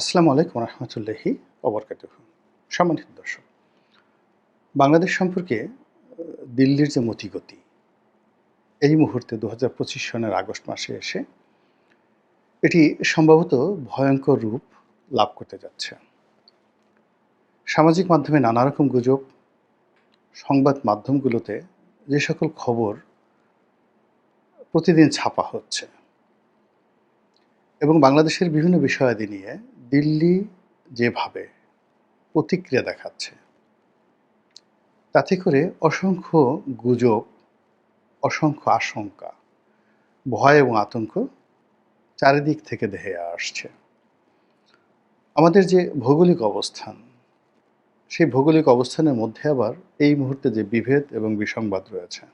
আসসালামু আলাইকুম রহমতুল্লাহি অবরকাত সম্মানিত দর্শক, বাংলাদেশ সম্পর্কে দিল্লির যে মতিগতি, এই মুহূর্তে দু হাজার পঁচিশ সনের আগস্ট মাসে এসে এটি সম্ভবত ভয়ঙ্কর রূপ লাভ করতে যাচ্ছে। সামাজিক মাধ্যমে নানা রকম গুজব, সংবাদ মাধ্যমগুলোতে যে সকল খবর প্রতিদিন ছাপা হচ্ছে এবং বাংলাদেশের বিভিন্ন বিষয়াদি নিয়ে দিল্লি যেভাবে প্রতিক্রিয়া দেখাচ্ছে, তাতে করে অসংখ্য গুজব, অসংখ্য আশঙ্কা, ভয় এবং আতঙ্ক চারিদিক থেকে দেহে আসছে। আমাদের যে ভৌগোলিক অবস্থান, সেই ভৌগোলিক অবস্থানের মধ্যে আবার এই মুহূর্তে যে বিভেদ এবং বিসংবাদ রয়েছে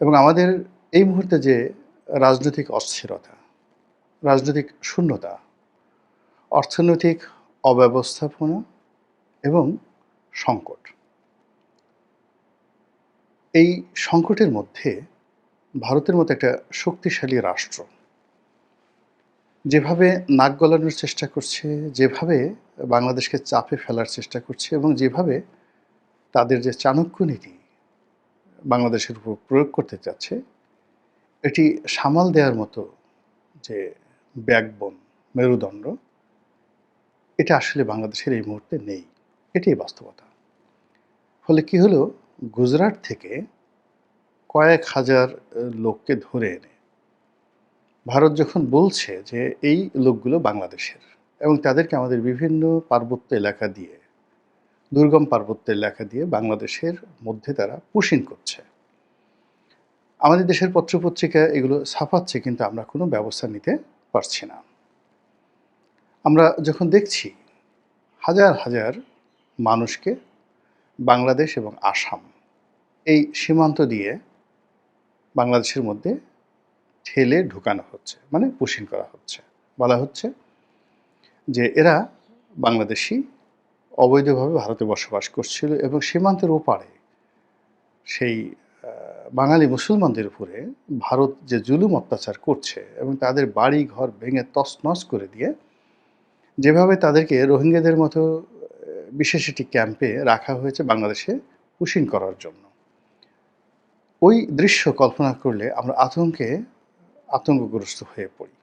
এবং আমাদের এই মুহূর্তে যে রাজনৈতিক অস্থিরতা, রাজনৈতিক শূন্যতা অর্থনৈতিক অব্যবস্থাপনা এবং সংকট। এই সংকটের মধ্যে ভারতের মতো একটা শক্তিশালী রাষ্ট্র, যেভাবে নাক গলানোর চেষ্টা করছে, যেভাবে বাংলাদেশকে চাপে ফেলার চেষ্টা করছে এবং যেভাবে তাদের যে চাণক্য নীতি বাংলাদেশের উপর প্রয়োগ করতে চাচ্ছে, এটি সামাল দেওয়ার মতো যে ব্যাকবোন, মেরুদণ্ড এটা আসলে বাংলাদেশের এই মুহূর্তে নেই। এটাই বাস্তবতা। ফলে কি হলো? গুজরাট থেকে কয়েক হাজার লোককে ধরে এনে ভারত যখন বলছে যে এই লোকগুলো বাংলাদেশের এবং তাদেরকে আমাদের বিভিন্ন পার্বত্য এলাকা দিয়ে, দুর্গম পার্বত্য এলাকা দিয়ে বাংলাদেশের মধ্যে তারা পুশিন করছে। আমাদের দেশের পত্রপত্রিকা এগুলো ছাপাচ্ছে কিন্তু আমরা কোনো ব্যবস্থা নিতে পারছি না। আমরা যখন দেখছি হাজার হাজার মানুষকে বাংলাদেশ এবং আসাম এই সীমান্ত দিয়ে বাংলাদেশের মধ্যে ঠেলে ঢুকানো হচ্ছে মানে পুশিন করা হচ্ছে। বলা হচ্ছে যে এরা বাংলাদেশি অবৈধভাবে ভারতে বসবাস করছিল এবং সীমান্তের ওপারে সেই বাঙালি মুসলমানদের উপরে ভারত যে জুলুম অত্যাচার করছে এবং তাদের বাড়ি ঘর ভেঙে তছনছ করে দিয়ে যেভাবে তাদেরকে রোহিঙ্গাদের মতো, বিশেষ একটি ক্যাম্পে রাখা হয়েছে বাংলাদেশে পুশিন করার জন্য। ওই দৃশ্য কল্পনা করলে আমরা আতঙ্কে আতঙ্কগ্রস্ত হয়ে পড়ি।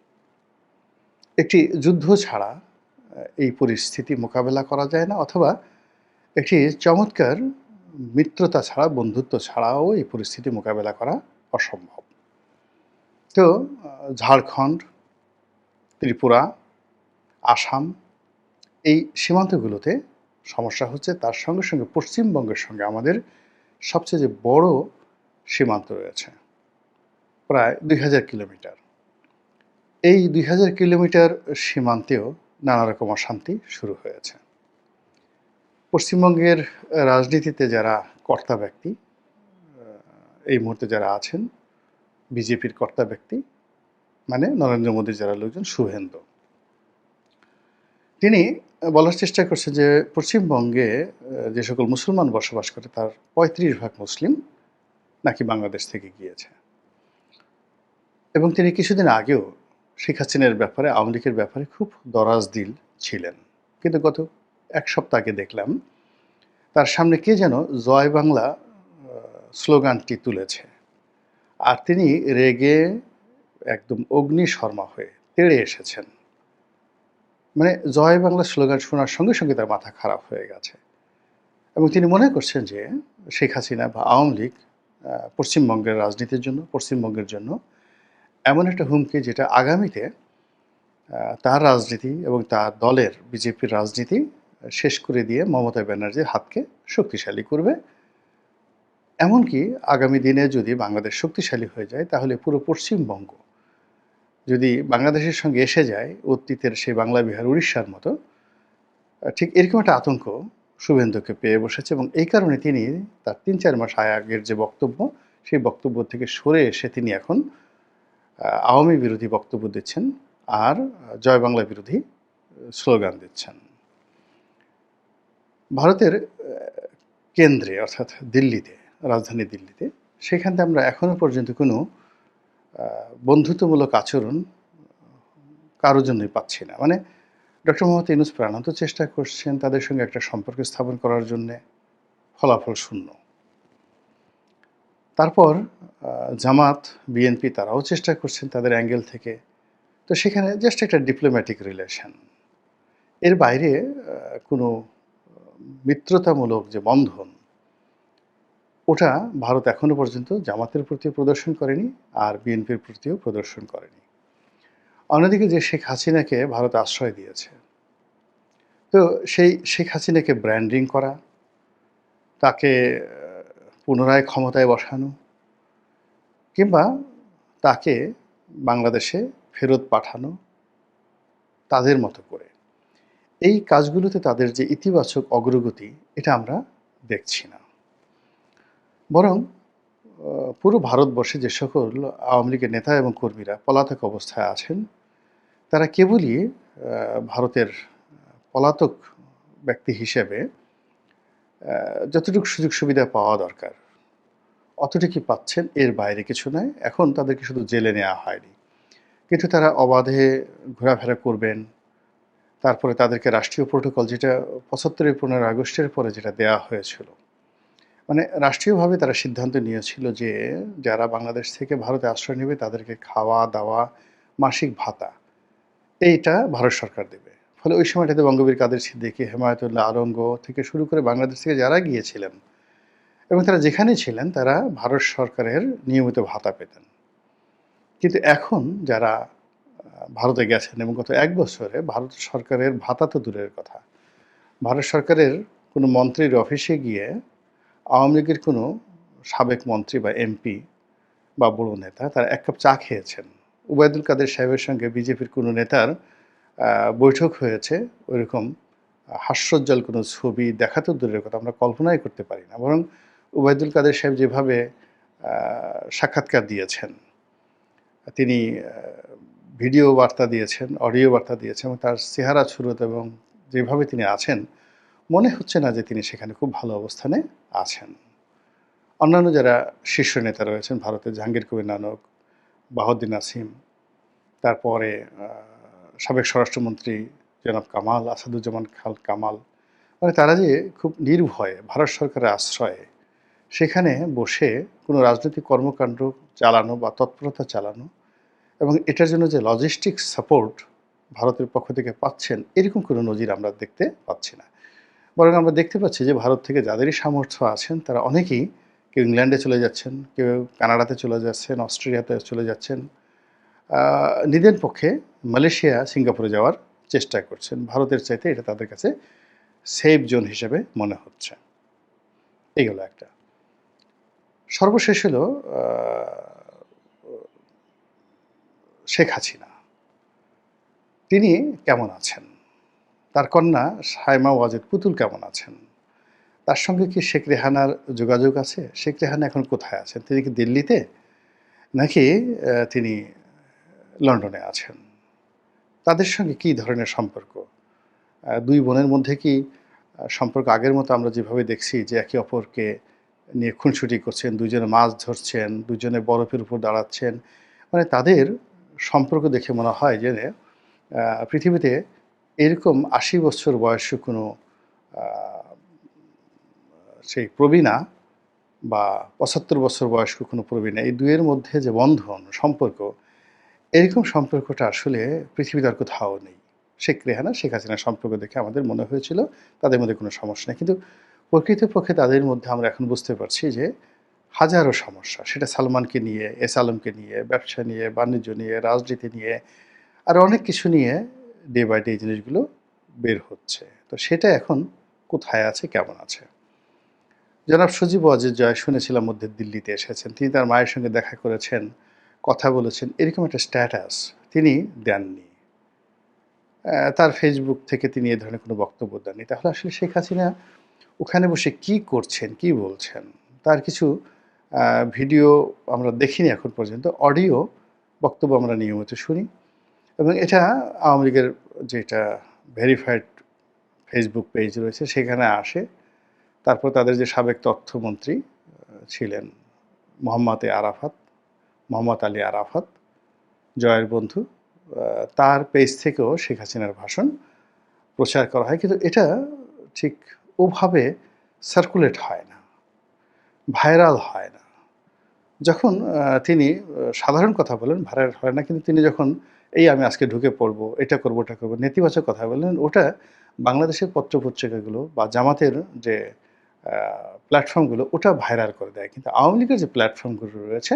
একটি যুদ্ধ ছাড়া এই পরিস্থিতি মোকাবেলা করা যায় না, অথবা একটি চমৎকার মিত্রতা ছাড়া, বন্ধুত্ব ছাড়াও এই পরিস্থিতি মোকাবেলা করা অসম্ভব। তো ঝাড়খণ্ড, ত্রিপুরা আসাম, এই সীমান্তগুলোতে সমস্যা হচ্ছে তার সঙ্গে সঙ্গে পশ্চিমবঙ্গের সঙ্গে আমাদের সবচেয়ে যে বড় সীমান্ত রয়েছে, প্রায় দুই হাজার কিলোমিটার। এই দুই হাজার কিলোমিটার সীমান্তেও নানা রকম অশান্তি শুরু হয়েছে। পশ্চিমবঙ্গের রাজনীতিতে যারা কর্তা ব্যক্তি এই মুহূর্তে যারা আছেন, বিজেপির কর্তা ব্যক্তি মানে নরেন্দ্র মোদীর যারা লোকজন, শুভেন্দু। তিনি বলার চেষ্টা করছে যে পশ্চিমবঙ্গে যে সকল মুসলমান বসবাস করে তার পঁয়ত্রিশ ভাগ মুসলিম নাকি বাংলাদেশ থেকে গিয়েছে। এবং তিনি কিছুদিন আগেও শেখ হাসিনার ব্যাপারে, আওয়ামী লীগের ব্যাপারে খুব দরাজ দিল ছিলেন। কিন্তু গত এক সপ্তাহ আগে দেখলাম, তার সামনে কে যেন জয় বাংলা স্লোগানটি তুলেছে। আর তিনি রেগে একদম অগ্নি শর্মা হয়ে তেড়ে এসেছেন। মানে জয় বাংলা স্লোগান শোনার সঙ্গে সঙ্গে তার মাথা খারাপ হয়ে গেছে। এবং তিনি মনে করছেন যে শেখ হাসিনা বা আওয়ামী লীগ পশ্চিমবঙ্গের রাজনীতির জন্য, পশ্চিমবঙ্গের জন্য এমন একটা হুমকি যেটা আগামীতে তার রাজনীতি এবং তার দলের বিজেপির রাজনীতি শেষ করে দিয়ে মমতা ব্যানার্জির হাতকে শক্তিশালী করবে। এমনকি আগামী দিনে যদি বাংলাদেশ শক্তিশালী হয়ে যায়, তাহলে পুরো পশ্চিমবঙ্গ যদি বাংলাদেশের সঙ্গে এসে যায় অতীতের সেই বাংলা বিহার উড়িষ্যার মতো ঠিক এরকম একটা আতঙ্ক শুভেন্দুকে পেয়ে বসেছে এবং এই কারণে তিনি তার তিন চার মাস আগের যে বক্তব্য, সেই বক্তব্য থেকে সরে এসে তিনি এখন আওয়ামী বিরোধী বক্তব্য দিচ্ছেন আর জয় বাংলা বিরোধী স্লোগান দিচ্ছেন। ভারতের কেন্দ্রে অর্থাৎ দিল্লিতে, রাজধানী দিল্লিতে, সেখানে আমরা এখনও পর্যন্ত কোনো বন্ধুত্বমূলক আচরণ কারোর জন্যই পাচ্ছি না। মানে ডক্টর মোহাম্মদ ইউনুস প্রাণান্ত চেষ্টা করছেন তাদের সঙ্গে একটা সম্পর্ক স্থাপন করার জন্যে। ফলাফল শূন্য। তারপর জামাত, বিএনপি তারাও চেষ্টা করছেন তাদের অ্যাঙ্গেল থেকে। তো সেখানে জাস্ট একটা ডিপ্লোম্যাটিক রিলেশন। এর বাইরে কোনো মিত্রতামূলক যে বন্ধন ওটা ভারত এখনও পর্যন্ত জামাতের প্রতি প্রদর্শন করেনি আর বিএনপির প্রতিও প্রদর্শন করেনি। অন্যদিকে যে শেখ হাসিনাকে ভারত আশ্রয় দিয়েছে, তো সেই শেখ হাসিনাকে ব্র্যান্ডিং করা, তাকে পুনরায় ক্ষমতায় বসানো কিংবা তাকে বাংলাদেশে ফেরত পাঠানো তাদের মতো করে। এই কাজগুলোতে তাদের যে ইতিবাচক অগ্রগতি, এটা আমরা দেখছি না। বরং পুরো ভারতবর্ষে যে সকল আওয়ামী লীগের নেতা এবং কর্মীরা পলাতক অবস্থায় আছেন, তারা কেবলই ভারতের পলাতক ব্যক্তি হিসেবে যতটুকু সুযোগ সুবিধা পাওয়া দরকার অতটুকুই পাচ্ছেন এর বাইরে কিছু নয়। এখন তাদেরকে শুধু জেলে নেওয়া হয়নি। কিন্তু তারা অবাধে ঘোরাফেরা করবেন, তারপরে তাদেরকে রাষ্ট্রীয় প্রোটোকল, যেটা পঁচাত্তরের পনেরো আগস্টের পরে যেটা দেয়া হয়েছিল মানে রাষ্ট্রীয়ভাবে তারা সিদ্ধান্ত নিয়েছিল যে যারা বাংলাদেশ থেকে ভারতে আশ্রয় নেবে তাদেরকে খাওয়া, দাওয়া, মাসিক ভাতা, এইটা ভারত সরকার দেবে। ফলে ওই সময়টাতে বঙ্গবীর কাদের সিদ্দিকী, হেমায়তুল্লাহ আলঙ্গ থেকে শুরু করে বাংলাদেশ থেকে যারা গিয়েছিলেন এবং তারা যেখানে ছিলেন, তারা ভারত সরকারের নিয়মিত ভাতা পেতেন। কিন্তু এখন যারা ভারতে গেছেন এবং গত এক বছরে ভারত সরকারের ভাতা তো দূরের কথা, ভারত সরকারের কোনো মন্ত্রীর অফিসে গিয়ে আওয়ামী লীগের কোনো সাবেক মন্ত্রী বা এমপি বা বড় নেতা তারা এক কাপ চা খেয়েছেন। উবায়দুল কাদের সাহেবের সঙ্গে বিজেপির কোনো নেতার বৈঠক হয়েছে, ওইরকম হাস্যোজ্জ্বল কোনো ছবি দেখা তো দূরের কথা, আমরা কল্পনাই করতে পারি না। বরং উবায়দুল কাদের সাহেব যেভাবে সাক্ষাৎকার দিয়েছেন, তিনি ভিডিও বার্তা দিয়েছেন, অডিও বার্তা দিয়েছেন এবং তার চেহারা, ছুরত এবং যেভাবে তিনি আছেন মনে হচ্ছে না যে তিনি সেখানে খুব ভালো অবস্থানে আছেন। অন্যান্য যারা শীর্ষ নেতা রয়েছেন, ভারতের জাহাঙ্গীর কবির নানক, বাহদ্দিন আসিম তারপরে সাবেক স্বরাষ্ট্রমন্ত্রী জনাব কামাল, আসাদুজ্জামান খাল কামাল মানে তারা যে খুব নির্ভয়ে ভারত সরকারের আশ্রয়ে সেখানে বসে কোনো রাজনৈতিক কর্মকাণ্ড চালানো বা তৎপরতা চালানো এবং এটার জন্য যে লজিস্টিক সাপোর্ট ভারতের পক্ষ থেকে পাচ্ছেন, এরকম কোনো নজির আমরা দেখতে পাচ্ছি না। বরং আমরা দেখতে পাচ্ছি যে ভারত থেকে যাদেরই সামর্থ্য আছেন, তারা অনেকেই কেউ ইংল্যান্ডে চলে যাচ্ছেন, কেউ কানাডাতে চলে যাচ্ছেন, অস্ট্রেলিয়াতে চলে যাচ্ছেন। নিজের পক্ষে মালয়েশিয়া সিঙ্গাপুরে যাওয়ার চেষ্টা করছেন। ভারতের চাইতে এটা তাদের কাছে সেফ জোন হিসেবে মনে হচ্ছে। এই হলো একটা। সর্বশেষ হলো শেখ হাসিনা। তিনি কেমন আছেন? তার কন্যা সাইমা ওয়াজেদ পুতুল কেমন আছেন? তার সঙ্গে কি শেখ রেহানার যোগাযোগ আছে? শেখ রেহানা এখন কোথায় আছেন? তিনি কি দিল্লিতে? নাকি তিনি লন্ডনে আছেন? তাদের সঙ্গে কি ধরনের সম্পর্ক? দুই বোনের মধ্যে কি সম্পর্ক আগের মতো আমরা যেভাবে দেখছি যে একে অপরকে নিয়ে খুনসুটি করছেন দুজনে মাছ ধরছেন দুজনে বরফের উপর দাঁড়াচ্ছেন মানে তাদের সম্পর্ক দেখে মনে হয় যে পৃথিবীতে এরকম আশি বছর বয়স্ক কোনো সেই প্রবীণা বা পঁচাত্তর বছর বয়স্ক কোনো প্রবীণা, এই দুয়ের মধ্যে যে বন্ধন, সম্পর্ক, এরকম সম্পর্কটা আসলে পৃথিবীতে আর কোথাও নেই। শেখ রেহানা, শেখ হাসিনার সম্পর্ক দেখে আমাদের মনে হয়েছিল, তাদের মধ্যে কোনো সমস্যা নেই। কিন্তু প্রকৃতপক্ষে তাদের মধ্যে আমরা এখন বুঝতে পারছি যে হাজারো সমস্যা, সেটা সালমানকে নিয়ে, এস আলমকে নিয়ে, ব্যবসা নিয়ে, বাণিজ্য নিয়ে, রাজনীতি নিয়ে, আর অনেক কিছু নিয়ে ডে বাই ডে এই জিনিসগুলো বের হচ্ছে। তো সেটা এখন কোথায় আছে, কেমন আছে? জনাব সজীব ওয়াজেদ জয় শুনেছিলাম, মধ্যে দিল্লিতে এসেছেন। তিনি তার মায়ের সঙ্গে দেখা করেছেন, কথা বলেছেন। এরকম একটা স্ট্যাটাস তিনি দেননি। তার ফেসবুক থেকে তিনি এ ধরনের কোনো বক্তব্য দেননি। তাহলে আসলে শেখ হাসিনা ওখানে বসে কি করছেন, কি বলছেন? তার কিছু ভিডিও আমরা দেখিনি এখন পর্যন্ত। অডিও বক্তব্য আমরা নিয়মিত শুনি। এবং এটা আওয়ামী লীগের যেটা ভেরিফাইড ফেসবুক পেজ রয়েছে, সেখানে আসে। তারপর তাদের যে সাবেক তথ্যমন্ত্রী ছিলেন মোহাম্মদ এ আরাফাত, মোহাম্মদ আলী আরাফাত, জয়ের বন্ধু। তার পেজ থেকেও শেখ হাসিনার ভাষণ প্রচার করা হয়। কিন্তু এটা ঠিক ওভাবে সার্কুলেট হয় না ভাইরাল হয় না। যখন তিনি সাধারণ কথা বলেন ভাইরাল হয় না, কিন্তু তিনি যখন, এই আমি আজকে ঢুকে পড়ব, এটা করব, ওটা করব, নেতিবাচক কথা বলেন, ওটা বাংলাদেশের পত্রপত্রিকাগুলো বা জামাতের যে প্ল্যাটফর্মগুলো ওটা ভাইরাল করে দেয়। কিন্তু আওয়ামী লীগের যে প্ল্যাটফর্মগুলো রয়েছে,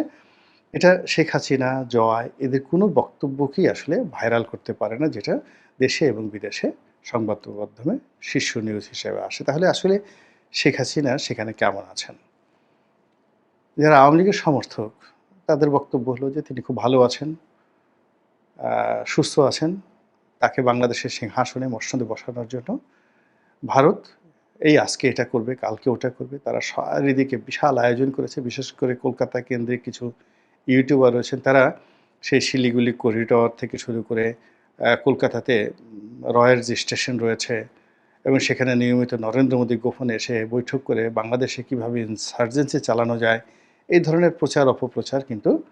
এটা শেখ হাসিনা, জয়, এদের কোনো বক্তব্যকেই আসলে ভাইরাল করতে পারে না, যেটা দেশে এবং বিদেশে সংবাদ মাধ্যমে শীর্ষ নিউজ হিসেবে আসে। তাহলে আসলে শেখ হাসিনা সেখানে কেমন আছেন? যারা আওয়ামী লীগের সমর্থক, তাদের বক্তব্য হলো যে তিনি খুব ভালো আছেন সুস্থ আছেন, তাকে বাংলাদেশের সিংহাসনে মসনদে বসানোর জন্য ভারত এই আজকে এটা করবে, কালকে ওটা করবে। তারা চারিদিকে বিশাল আয়োজন করেছে, বিশেষ করে কলকাতা কেন্দ্রিক কিছু ইউটিউবার রয়েছেন, তারা সেই শিলিগুলি করিডর থেকে শুরু করে কলকাতাতে রয়ের যে স্টেশন রয়েছে এবং সেখানে নিয়মিত নরেন্দ্র মোদী গোপনে এসে বৈঠক করে বাংলাদেশে কীভাবে ইনসার্জেন্সি চালানো যায় এই ধরনের প্রচার, অপপ্রচার কিন্তু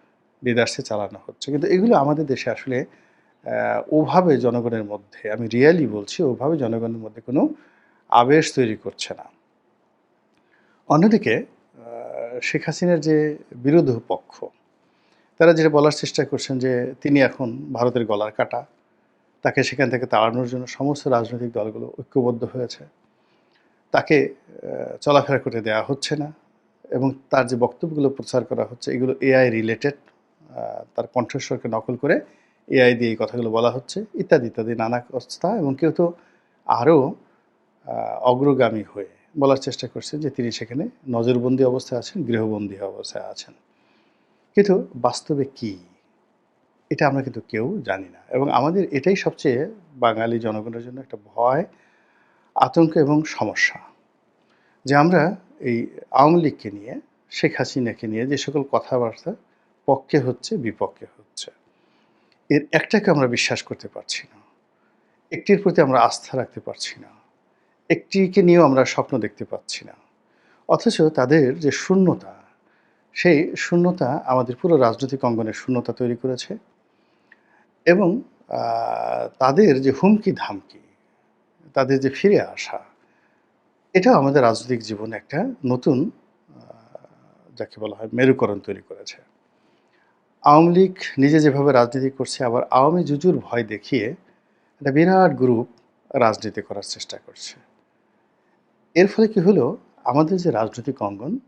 বিদেশে চালানো হচ্ছে। কিন্তু এগুলো আমাদের দেশে আসলে ওভাবে জনগণের মধ্যে, আমি রিয়েলি বলছি, ওভাবে জনগণের মধ্যে কোনো আবেশ তৈরি করছে না। অন্যদিকে শেখ হাসিনার যে বিরোধী পক্ষ, তারা যেটা বলার চেষ্টা করছেন যে, তিনি এখন ভারতের গলার কাটা, তাকে সেখান থেকে তাড়ানোর জন্য সমস্ত রাজনৈতিক দলগুলো ঐক্যবদ্ধ হয়েছে। তাকে চলাফেরা করতে দেওয়া হচ্ছে না। এবং তার যে বক্তব্যগুলো প্রচার করা হচ্ছে, এগুলো এআই রিলেটেড তার কণ্ঠস্বরকে নকল করে এআই দিয়ে এই কথাগুলো বলা হচ্ছে, ইত্যাদি ইত্যাদি, নানা অবস্থা এবং কেউ তো আরও অগ্রগামী হয়ে বলার চেষ্টা করছেন যে তিনি সেখানে নজরবন্দি অবস্থায় আছেন, গৃহবন্দী অবস্থায় আছেন। কিন্তু বাস্তবে কি? এটা আমরা কিন্তু কেউ জানি না এবং আমাদের এটাই সবচেয়ে বাঙালি জনগণের জন্য একটা ভয়, আতঙ্ক এবং সমস্যা। যে আমরা এই আওয়ামী লীগকে নিয়ে, শেখ হাসিনাকে নিয়ে যে সকল কথাবার্তা পক্ষে হচ্ছে, বিপক্ষে হচ্ছে, এর একটাকে আমরা বিশ্বাস করতে পারছি না। একটির প্রতি আমরা আস্থা রাখতে পারছি না। একটিকে নিয়েও আমরা স্বপ্ন দেখতে পাচ্ছি না। অথচ তাদের যে শূন্যতা, সেই শূন্যতা আমাদের পুরো রাজনৈতিক অঙ্গনের শূন্যতা তৈরি করেছে এবং তাদের যে হুমকি ধামকি তাদের যে ফিরে আসা এটাও আমাদের রাজনৈতিক জীবনে একটা নতুন যাকে বলা হয় মেরুকরণ তৈরি করেছে। আওয়ামী লীগ নিজে যেভাবে রাজনীতি করছে, আবার আওয়ামী জুজুর ভয় দেখিয়ে একটা বিরাট গ্রুপ রাজনীতি করার চেষ্টা করছে। এর ফলে কি হলো? আমাদের যে রাজনৈতিক অঙ্গন,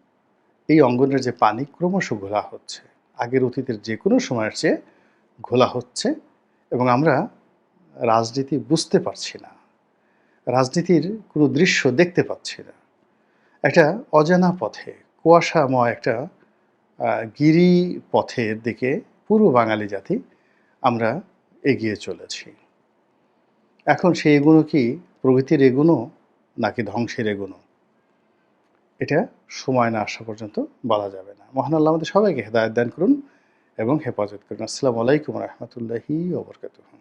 এই অঙ্গনের যে পানি ক্রমশ ঘোলা হচ্ছে। আগের অতীতের যে কোনো সময়ের চেয়ে ঘোলা হচ্ছে এবং আমরা রাজনীতি বুঝতে পারছি না। রাজনীতির কোনো দৃশ্য দেখতে পাচ্ছি না। একটা অজানা পথে, কুয়াশাময় একটা গিরি পথের দিকে পুরো বাঙালি জাতি আমরা এগিয়ে চলেছি। এখন সেই এগুলো কি প্রগতির এগুনো নাকি ধ্বংসের এগুনো এটা সময় না আসা পর্যন্ত বলা যাবে না। মহান আল্লাহ আমাদের সবাইকে হেদায়ত দান করুন এবং হেফাজত করুন। আসসালামু আলাইকুম রহমতুল্লাহি ওবরকাতুহ